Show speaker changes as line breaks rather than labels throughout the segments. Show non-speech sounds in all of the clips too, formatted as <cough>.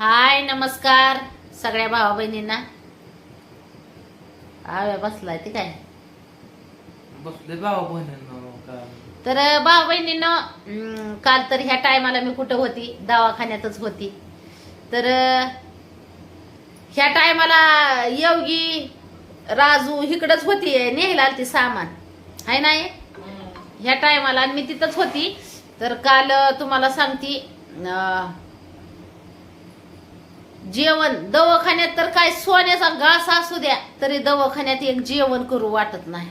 हाय नमस्कार सगळ्या भावा बहिणींना. आव्या बसलाय ते काय?
बसले भाऊ बहिणींनो का
तर भावा बहिणीनं काल तर ह्या टायमाला मी कुठं होती? दवाखान्यातच होती. तर ह्या टायमाला योगी राजू इकडंच होती नेहला आलती सामान. हाय नाही ह्या टायमाला आणि मी तिथंच होती. तर काल तुम्हाला सांगती जेवण दवाखान्यात तर काय सोन्याचा घास असू द्या तरी दवाखान्यात एक जेवण करू वाटत नाही.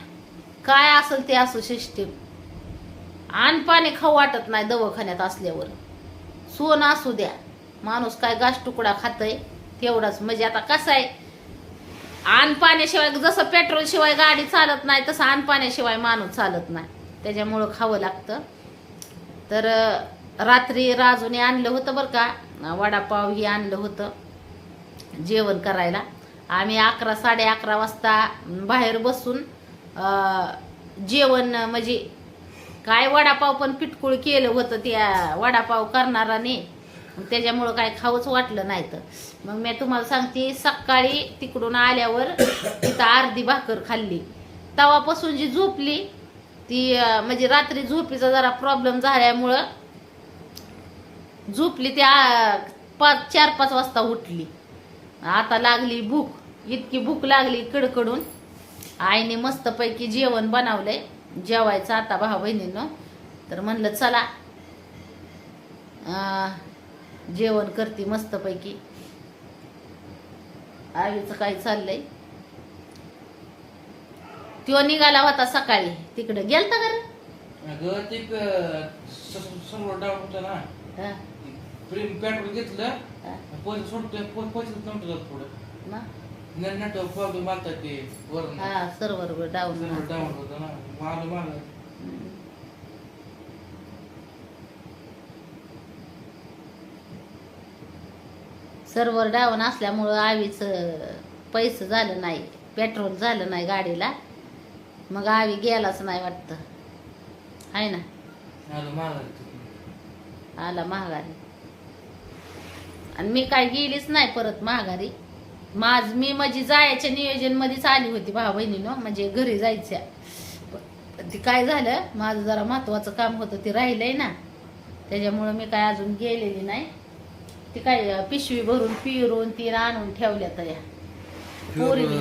काय असेल ते असू सिस्टीम आण पाणी खाऊ वाटत नाही दवाखान्यात असल्यावर. सोनं असू द्या. माणूस काय घास तुकडा खातय तेवढाच. म्हणजे आता कसं आहे आण पाण्याशिवाय जसं पेट्रोल शिवाय गाडी चालत नाही तसं आण पाण्याशिवाय माणूस चालत नाही. त्याच्यामुळं खावं लागतं. तर रात्री राजूने आणलं होतं बरं का वडापाव ही आणलं होतं जेवण करायला. आम्ही अकरा साडे अकरा वाजता बाहेर बसून जेवण म्हणजे काय वडापाव पण पिटकुळ केलं होतं त्या वडापाव करणाराने. त्याच्यामुळं काय खाऊच वाटलं नाही तर मग मी तुम्हाला सांगते सकाळी तिकडून आल्यावर तिथं अर्धी भाकर खाल्ली. तवापासून जी झोपली ती म्हणजे रात्री झोपीचा जरा प्रॉब्लेम झाल्यामुळं झोपली ती आ- पाच चार पाच वाजता उठली. आता लागली भूक. इतकी भूक लागली कडकडून. आईने मस्तपैकी जेवण बनवलंय. जेवायचं आता भाऊ बहिणीनं तर म्हणलं चला. जेवण करते मस्तपैकी. आईचं काय चाललंय? तो निघाला होता सकाळी. तिकडे गेलता का रे?
प्रेम पेट्रोल घेतलं
हा,
पैसे सोडतोय पैसे नव्हतं
ना?
नेट प्रॉब्लेम मारतात ते वरून.
हा सर्वर डाऊन
सर्व डाऊन होतं ना. माल माल
सर्वर डाऊन असल्यामुळं आवीच पैसे झालं नाही. पेट्रोल झालं नाही गाडीला. मग आवी गेलाच नाही वाटतं. आहे ना?
आला
महागारी आणि मी काय गेलीच नाही परत महागारी माझ मी माझी जायच्या नियोजन मध्येच आली होती भाऊ बहिणीनं म्हणजे घरी जायच्या. ते काय झालं माझं जरा महत्वाचं काम होतं ते राहिलंय ना. त्याच्यामुळं मी काय अजून गेलेली नाही. ती काय पिशवी भरून पिरून ती आणून ठेवल्या तर या पोरीने.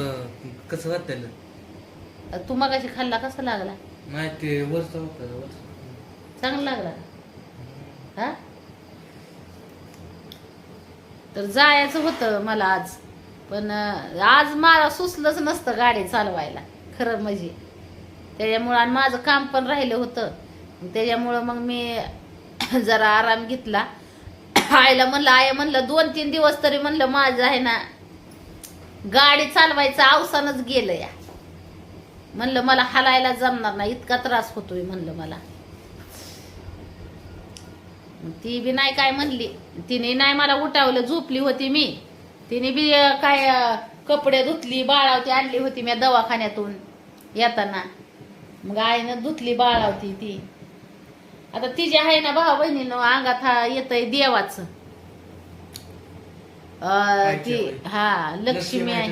कसं वाटतं
तू मगाशी खाल्ला कसा लागला?
नाही ते वरचं होतं वरचं.
चांगला लागला. हा? तर जायचं होतं मला आज. पण आज मला सुचलंच नसतं गाडी चालवायला. खरं म्हणजे. त्याच्यामुळं आणि माझं काम पण राहिलं होतं. त्याच्यामुळं मग मी <coughs> जरा आराम घेतला. <coughs> आईला म्हणलं आय म्हणलं दोन तीन दिवस तरी म्हणलं माझं आहे ना गाडी चालवायचं अवसानच गेलं या. म्हणलं मला हलायला जमणार नाही इतका त्रास होतोय म्हणलं मला. ती बी नाही काय म्हणली. तिने नाही मला उठावलं झोपली होती मी. तिने बी काय कपडे धुतली बाळावती आणली होती मी दवाखान्यातून येताना. मग आईनं धुतली बाळावती ती. आता तिची आहे ना भाऊ बहिणीनं अंगात हा येतंय देवाचं. अं, ती हा लक्ष्मी आहे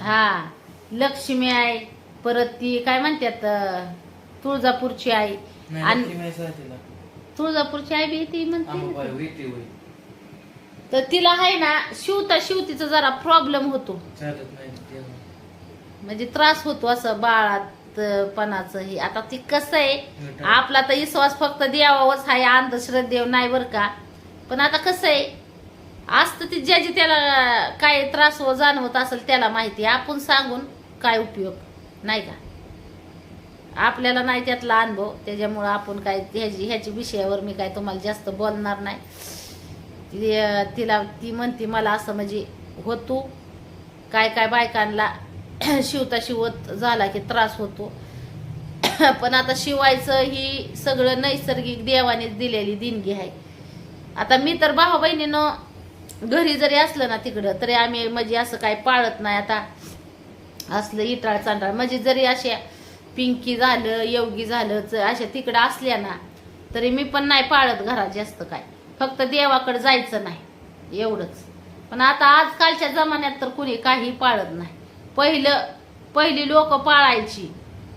हा लक्ष्मी आहे परत ती काय म्हणतात तुळजापूरची आई. आणि- तुळजापूरची आई बी ती म्हणते ना ती.
येते
तर तिला आहे ना शिवता शिवतीचा जरा प्रॉब्लेम होतो
चालत नाही ते.
म्हणजे त्रास होतो असं बाळात अं, पणाचं हे आता ती कसं आहे. आपला तर विश्वास फक्त देवावच आहे अंधश्रद्धेव नाही बरं का पण आता कसं आहे असतं ती ज्याची त्याला काय त्रास व जाणवत असेल त्याला माहिती आपण सांगून काय उपयोग नाही का आपल्याला नाही त्यातला अनुभव. त्याच्यामुळं आपण काय ह्याची ह्याच्या विषयावर मी काय तुम्हाला जास्त बोलणार नाही. ती तिला ती म्हणते मला असं म्हणजे होतो. काय काय बायकांना <clears throat> शिवता शिवत झाला की त्रास होतो. <clears throat> पण आता शिवायचं ही सगळं नैसर्गिक देवानेच दिलेली देणगी आहे. आता मी तर भाऊ बहिणीनं घरी जरी असलं ना तिकडं तरी आम्ही म्हणजे असं काय पाळत नाही. आता असलं इटाळ चांडाळ म्हणजे जरी अशा पिंकी झालं योगी झालं अशा तिकडं असल्या ना तरी मी पण नाही पाळत घरात जास्त काय. फक्त देवाकडे जायचं नाही एवढंच. पण आता आजकालच्या जमान्यात तर कुणी काही पाळत नाही. पहिलं पहिली लोक पाळायची.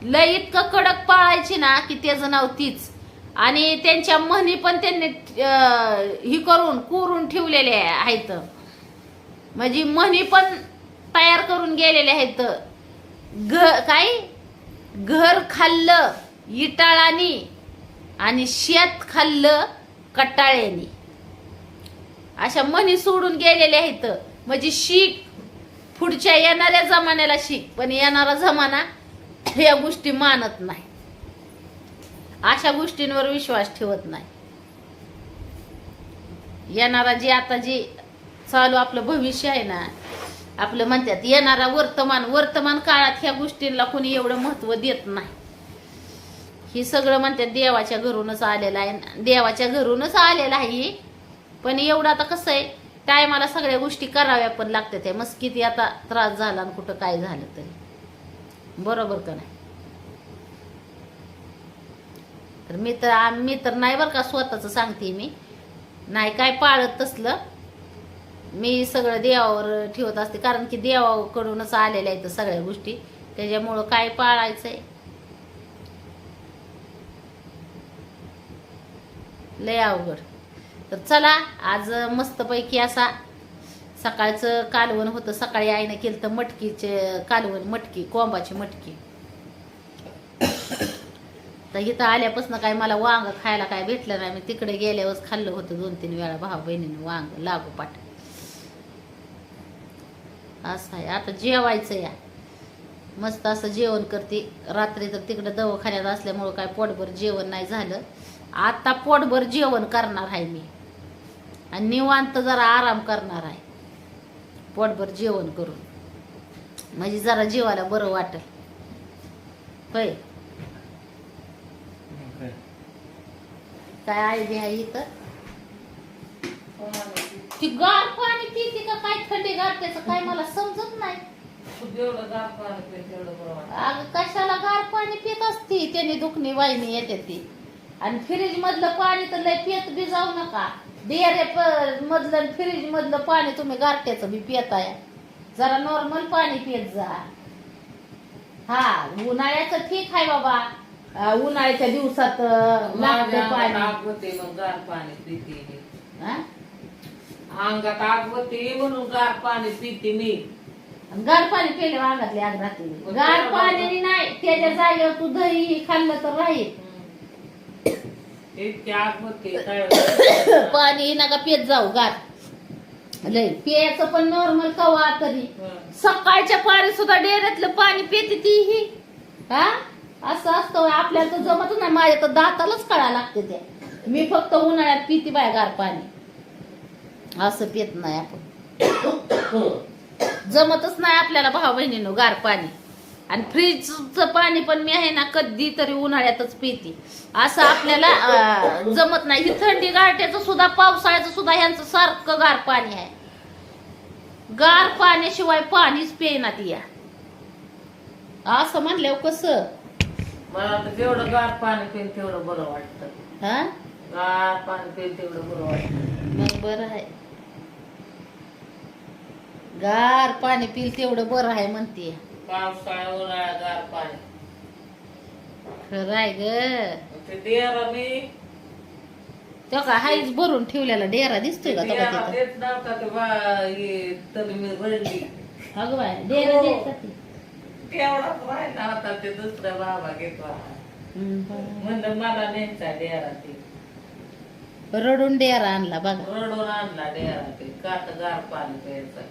लय इतकं कडक पाळायची ना की त्याचं नाव तीच. आणि त्यांच्या म्हणी पण त्यांनी ही करून कोरून ठेवलेले आहेत. म्हणजे म्हणी पण तयार करून गेलेले आहेत. ग काय? घर खाल्लं इटाळानी आणि शेत खाल्लं कटाळ्यानी अशा म्हणी सोडून गेलेल्या आहेत. म्हणजे शीख पुढच्या येणाऱ्या जमान्याला शीख पण येणारा जमाना या गोष्टी मानत नाही. अशा गोष्टींवर विश्वास ठेवत नाही. येणारा जे आता जे चालू आपलं भविष्य आहे ना आपलं म्हणतात येणारा वर्तमान वर्तमान काळात ह्या गोष्टींना कोणी एवढं महत्त्व देत नाही. ही सगळं म्हणतात देवाच्या घरूनच आलेलं आहे. देवाच्या घरूनच आलेलं आहे पण एवढं आता कसं आहे टायमाला सगळ्या गोष्टी कराव्या पण लागतात त्या. मस्त किती आता त्रास झाला आणि कुठं काय झालं तरी. बरोबर का नाही? तर मी तर मी तर नाही बरं का स्वतःचं सांगते मी. नाही काय पाळत तसलं. मी सगळं देवावर ठेवत असते. कारण की देवाकडूनच आलेल्या आहेत सगळ्या गोष्टी. त्याच्यामुळं काय पाळायचंय? लय अवघड. तर चला आज मस्तपैकी असा सकाळचं कालवण होतं. सकाळी आईनं केलं तर मटकीचे कालवण मटकी कोंबाची मटकी. तर इथं आल्यापासून काय मला वांग खायला काय भेटलं नाही. मी तिकडे गेल्यावरच खाल्लं होतं दोन तीन वेळा भाऊ बहिणीने वांग लागोपाठ. असं आहे. आता जेवायचं या. मस्त असं जेवण करते. रात्री तर तिकडे दवाखान्यात असल्यामुळं काय पोटभर जेवण नाही झालं. आता पोटभर जेवण करणार आहे मी. आणि निवांत जरा आराम करणार आहे. पोटभर जेवण करून. म्हणजे जरा जीवाला बरं वाटेल. होय? काय आयडिया आहे इथं? ती गार पाणी पिते का काय थंडी गार त्याचं काय मला समजत नाही.
जेवढं गार पाणी पिईल तेवढं बरं वाटतं.
अगं कशाला गार पाणी पित असती? त्याने दुखणी वाहिनी येते ती. आणि फ्रीज मधलं पाणी तर लय पित बी जाऊ नका. डेअरे मधलं आणि फ्रीज मधलं पाणी तुम्ही गारट्याचं बी पिताय जरा नॉर्मल पाणी पित जा. हा उन्हाळ्याचं ठीक आहे बाबा. अं, उन्हाळ्याच्या दिवसात अं, लागतं पाणी.
होते मग गार पाणी पिते मी.
हा?
अंगात आग होते म्हणून गार पाणी पिते मी.
गार पाणी पिले अंगातली आग राहते. गार पाण्याने नाही त्याच्या जागेवर तू दही खाल्लं तर राहील.
इतकी आग होते काय
पाणी नका पित जाऊ गार. लय. पियाचं पण नॉर्मल कवा तरी. सकाळच्या पाणी सुद्धा डेऱ्यातलं पाणी पिते ती ही? हा असं असतं आपल्याला तर जमत नाही. माझ्या तर दातालाच कळा लागते ते. मी फक्त उन्हाळ्यात पिते बाय गार पाणी. असं पित नाही आपण. जमतच नाही आपल्याला भाऊ बहिणीनं गार पाणी. आणि फ्रीजचं पाणी पण मी आहे ना कधी तरी उन्हाळ्यातच पिते. असं आपल्याला जमत नाही. ही थंडी गारट्याचं सुद्धा पावसाळ्याचं सुद्धा ह्यांचं सारखं गार पाणी आहे. गार पाण्याशिवाय पाणीच पेनात या असं म्हणल्यावर कसं?
मला तर जेवढं गार पाणी पिईल तेवढं बरं वाटतं.
हा?
गार पाणी पिईल तेवढं बरं वाटतं.
मग बरं आहे. गार पाणी पिल तेवढं बरं आहे म्हणते.
पावसाळ्या उन्हाळ्या गार पाणी.
खरं आहे ग.
ते डेरा मी.
तो का हाईच भरून ठेवलेला डेरा दिसतोय का तो तिथं?
तेच नव्हता ते बा हे तरी मी भरली.
अगं बाय डेरा
हो.
द्यायचा की.
तेवढाच राहिला होता ते दुसरा बाबा घेतो
हम्म.
म्हणलं मला न्यायचा डेरा ते.
रडून डेरा आणला बघा.
रडून आणला डेरा ते. कात गार पाणी प्यायचं?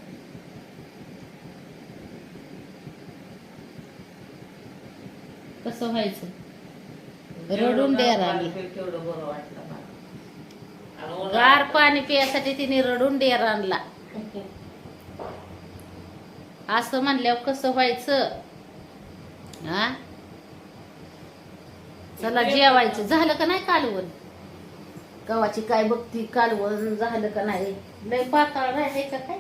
कसं व्हायचं? रडून
तेवढं बरं वाटलं. आणि उन्हाळ्यात-
गार पाणी पियासाठी तिने रडून डेरा आणला असं म्हणल्यावर कसं व्हायचं? हा? चला जेवायचं. झालं का नाही कालवण? गव्हाची काय बघती? कालवण झालं का नाही? लय पाताळ राहिले का काय?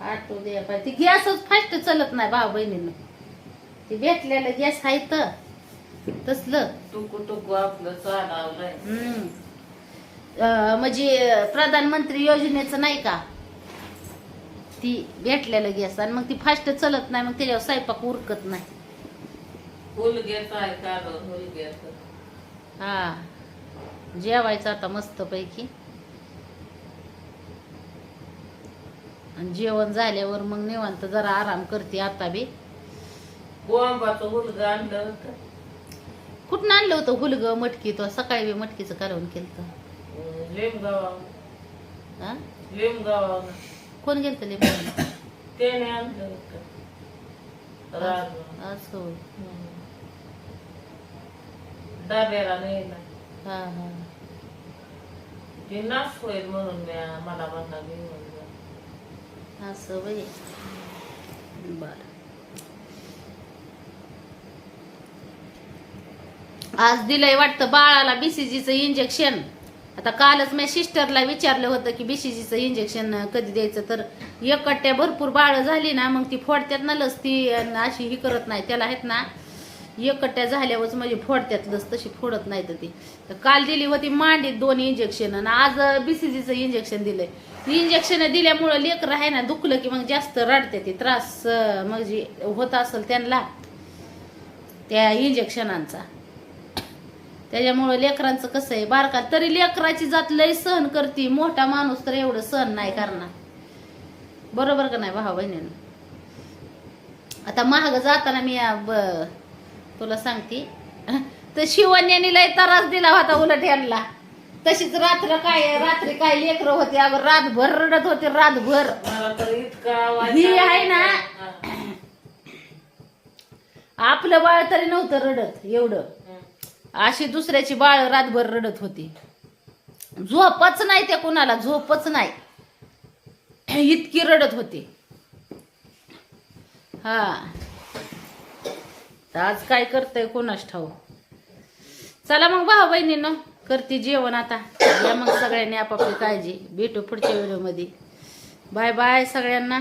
आटो दे ती गॅसच फास्ट चलत नाही भाऊ बहिणीनं. ती भेटलेलं गॅस आहे तर. तसलं.
टुकू टुकू आपलं चालवलंय
हम्म. अं, म्हणजे प्रधानमंत्री योजनेचं नाही का? ती भेटलेलं गॅस आणि मग ती फास्ट चलत नाही मग त्याच्यावर स्वयंपाक उरकत नाही.
फुल आहे फुल
हा. जेवायचं आता मस्त पैकी आणि जेवण झाल्यावर मग निवांत जरा आराम करते आता बी.
मुलगा आणलं होतं.
कुठं आणलं होतं हुलग मटकी? तो सकाळी बी मटकीचं कालवून केलं
लेमगाव.
हा
लेमगाव.
कोण गेलं लिंबाला
त्याने आणलं होतं. राजू.
असं.
डाब्याला नाही ना
हा हा.
ते नाश होईल म्हणून मी मला म्हणला घेऊन जा.
असं वय बर. आज दिलंय वाटतं बाळाला बीसीजीचं इंजेक्शन आता कालच मी सिस्टरला विचारलं होतं की बीसीजीचं इंजेक्शन कधी द्यायचं? तर एकट्या भरपूर बाळं झाली ना मग ती फोडत्यात ना लस ती अशी ही करत नाही. त्याला आहेत ना एकट्या झाल्यावरच म्हणजे फोडत्यात लस तशी फोडत नाही तर ती. तर काल दिली होती मांडीत दोन इंजेक्शन आणि आज बीसीजीचं इंजेक्शन दिलंय. इंजेक्शन दिल्यामुळं लेकरं आहे ना दुखलं की मग जास्त रडते ती. त्रास म्हणजे होत असेल त्यांना त्या इंजेक्शनांचा त्याच्यामुळं लेकरांचं कसं आहे बारका तरी लेकराची जात लय सहन करते मोठा माणूस तर एवढं सहन नाही करणार बरोबर का नाही भाऊ बहिणीनं आता महाग जाताना मी तुला सांगते <laughs> तर शिवण्याने लय त्रास दिला होता उलट यांना तशीच रात्र काय रात्री काय लेकरं होते अगं रातभर रडत होते रातभर ही. आहे ना. आपलं बाळ तरी नव्हतं रडत एवढं. अशी दुसऱ्याची बाळ रातभर रडत होती. झोपच नाही त्या कुणाला झोपच नाही. इतकी रडत होती. हा. तर आज काय करतय कोणाच ठाऊ चला मग भाऊ बहिणीनं करते जेवण आता. या मग सगळ्यांनी आपापली काळजी. भेटू पुढच्या व्हिडिओमध्ये. बाय बाय सगळ्यांना.